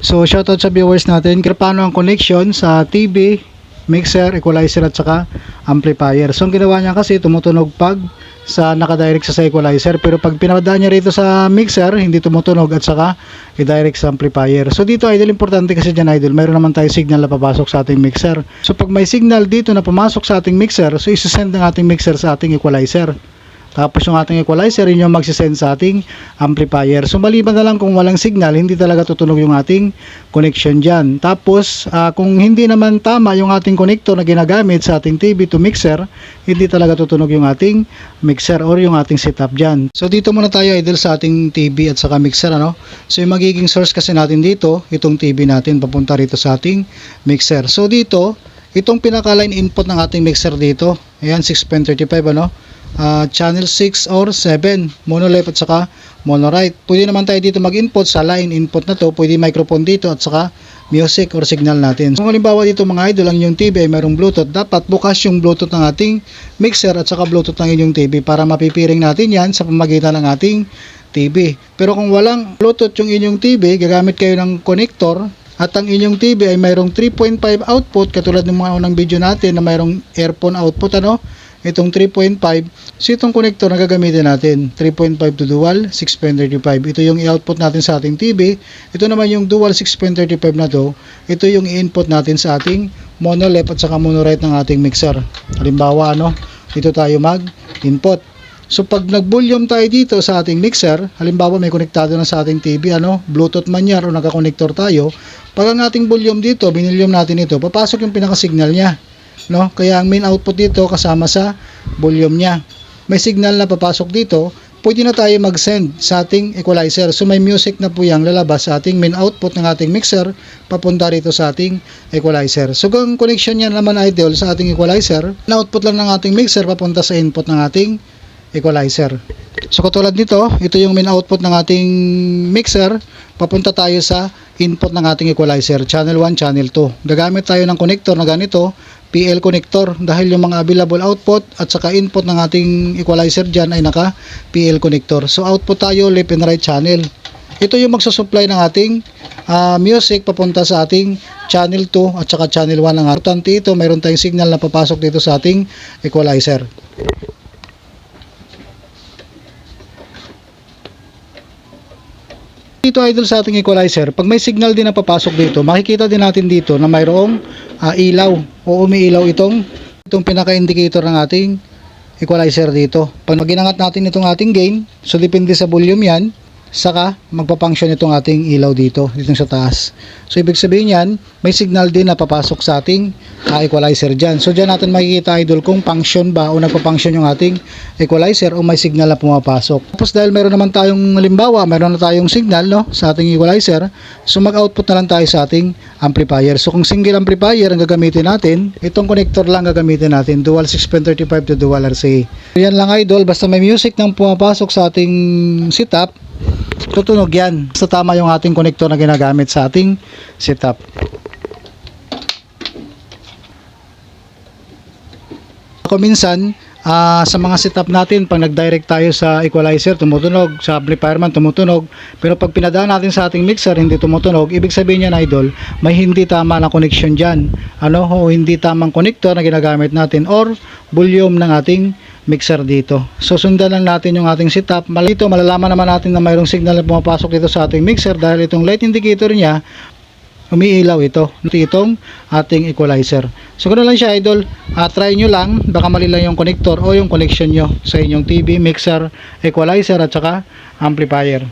So shoutout sa viewers natin paano ang connection sa TV, mixer, equalizer at saka amplifier. So ang ginawa niya kasi tumutunog pag sa nakadirect sa, sa equalizer pero pag pinadaan niya rito sa mixer hindi tumutunog at saka i-direct sa amplifier. So dito idol importante kasi dyan idol mayroon naman tayo signal na papasok sa ating mixer. So pag may signal dito na pumasok sa ating mixer so isasend ng ating mixer sa ating equalizer. Tapos yung ating equalizer, yun yung magsisend sa ating amplifier. So maliban na lang kung walang signal, hindi talaga tutunog yung ating connection dyan. Tapos ah, kung hindi naman tama yung ating connector na ginagamit sa ating TV to mixer, hindi talaga tutunog yung ating mixer or yung ating setup dyan. So dito muna tayo idol sa ating TV at saka mixer. Ano? So yung magiging source kasi natin dito, itong TV natin papunta rito sa ating mixer. So dito, itong pinaka-line input ng ating mixer dito, ayan 6.35 ano, Ah, channel 6 or 7 mono left at saka mono right pwede naman tayo dito mag input sa line input na to. Pwede microphone dito at saka music or signal natin. Kung halimbawa dito mga idol ang inyong TV ay mayroong bluetooth dapat bukas yung bluetooth ng ating mixer at saka bluetooth ng inyong TV para mapipiring natin yan sa pamagitan ng ating TV pero kung walang bluetooth yung inyong TV gagamit kayo ng connector at ang inyong TV ay mayroong 3.5 output katulad ng mga unang video natin na mayroong earphone output ano itong 3.5 so itong connector na gagamitin natin. 3.5 to dual 6.35 ito yung i-output natin sa ating TV ito naman yung dual 6.35 na to. Ito yung i-input natin sa ating mono left at saka mono right ng ating mixer. Halimbawa ano dito tayo mag input So pag nag-volume tayo dito sa ating mixer, halimbawa may konektado na sa ating TV, ano, Bluetooth man yan o nakakonektor tayo, pag ang ating volume dito, binilyum natin ito, papasok yung pinaka-signal niya. No? Kaya ang main output dito kasama sa volume niya. May signal na papasok dito, pwede na tayo mag-send sa ating equalizer. So may music na po yung lalabas sa ating main output ng ating mixer papunta rito sa ating equalizer. So kung connection niya naman idol sa ating equalizer, na output lang ng ating mixer papunta sa input ng ating equalizer. So katulad nito, ito yung main output ng ating mixer, papunta tayo sa input ng ating equalizer, channel 1, channel 2. Gagamit tayo ng connector na ganito, PL connector dahil yung mga available output at saka input ng ating equalizer dyan ay naka PL connector. So output tayo left and right channel. Ito yung magsusupply ng ating ah, music papunta sa ating channel 2 at saka channel 1 ng Importante ito, mayroon tayong signal na papasok dito sa ating equalizer. Dito idol sa ating equalizer, pag may signal din na papasok dito, makikita din natin dito na mayroong ah, ilaw o umiilaw itong itong pinaka-indicator ng ating equalizer dito. Pag ginangat natin itong ating gain, so depende sa volume yan, saka magpa-function itong ating ilaw dito, dito sa taas. So ibig sabihin yan, may signal din na papasok sa ating ah, equalizer dyan. So dyan natin makikita idol kung function ba o nagpa-function yung ating equalizer o may signal na pumapasok. Tapos dahil meron naman tayong halimbawa, meron na tayong signal no, sa ating equalizer, so mag-output na lang tayo sa ating amplifier. So kung single amplifier ang gagamitin natin, itong connector lang gagamitin natin, dual 6.35 to dual RCA. Yan lang idol, basta may music nang pumapasok sa ating setup, tutunog yan. Basta tama yung ating connector na ginagamit sa ating setup. Ako minsan, ah, sa mga setup natin, pag nag-direct tayo sa equalizer, tumutunog, sa amplifier man tumutunog, pero pag pinadaan natin sa ating mixer, hindi tumutunog, ibig sabihin yan, idol, may hindi tama na connection dyan. Ano, o hindi tamang connector na ginagamit natin, or volume ng ating mixer dito. So sundan lang natin yung ating setup. Malito, malalaman naman natin na mayroong signal na pumapasok dito sa ating mixer dahil itong light indicator niya umiilaw ito. Itong ating equalizer. So ganoon lang siya idol. Uh, try nyo lang. Baka mali lang yung connector o yung connection nyo sa inyong TV, mixer, equalizer at saka amplifier